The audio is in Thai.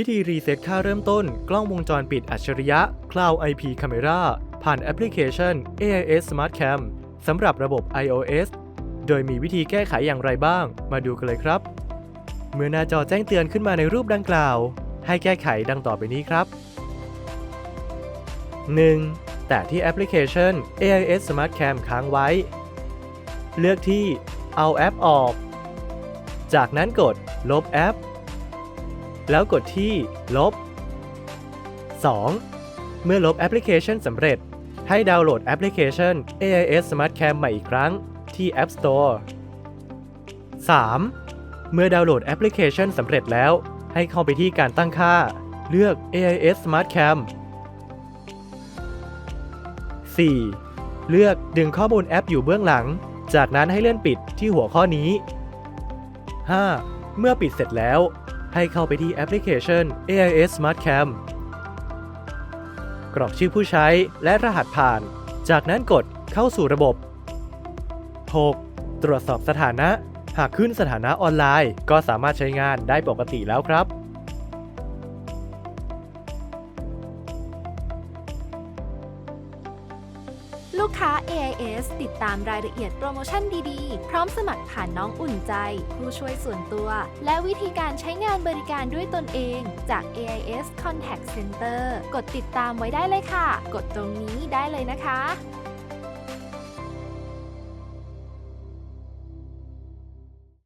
วิธีรีเซ็ตค่าเริ่มต้น กล้องวงจรปิดอัจฉริยะ Cloud IP Camera ผ่านแอปพลิเคชัน AIS Smart Cam สำหรับระบบ iOS โดยมีวิธีแก้ไขอย่างไรบ้าง มาดูกันเลยครับ เมื่อหน้าจอแจ้งเตือนขึ้นมาในรูปดังกล่าว ให้แก้ไขดังต่อไปนี้ครับ 1. แต่ที่แอปพลิเคชัน AIS Smart Cam ค้างไว้ เลือกที่เอาแอปออก จากนั้นกดลบแอป แล้วกดที่ลบ 2. เมื่อลบแอปพลิเคชันสำเร็จ ให้ดาวน์โหลดแอปพลิเคชัน AIS Smart Cam ใหม่อีกครั้งที่ App Store 3. เมื่อดาวน์โหลดแอปพลิเคชันสำเร็จแล้ว ให้เข้าไปที่การตั้งค่า เลือก AIS Smart Cam 4. เลือกดึงข้อมูลแอปอยู่เบื้องหลัง จากนั้นให้เลื่อนปิดที่หัวข้อนี้ 5. เมื่อปิดเสร็จแล้ว ให้เข้าไปที่แอปพลิเคชัน AIS Smart Cam กรอกชื่อผู้ใช้และรหัสผ่าน จากนั้นกดเข้าสู่ระบบ 6. ตรวจสอบสถานะ หากขึ้นสถานะออนไลน์ ก็สามารถใช้งานได้ปกติแล้วครับ ลูกค้า AIS ติดตามรายละเอียดโปรโมชั่นดีๆ พร้อมสมัครผ่านน้องอุ่นใจ ผู้ช่วยส่วนตัว และวิธีการใช้งานบริการด้วยตนเองจาก AIS Contact Center กดติดตามไว้ได้เลยค่ะ กดตรงนี้ได้เลยนะคะ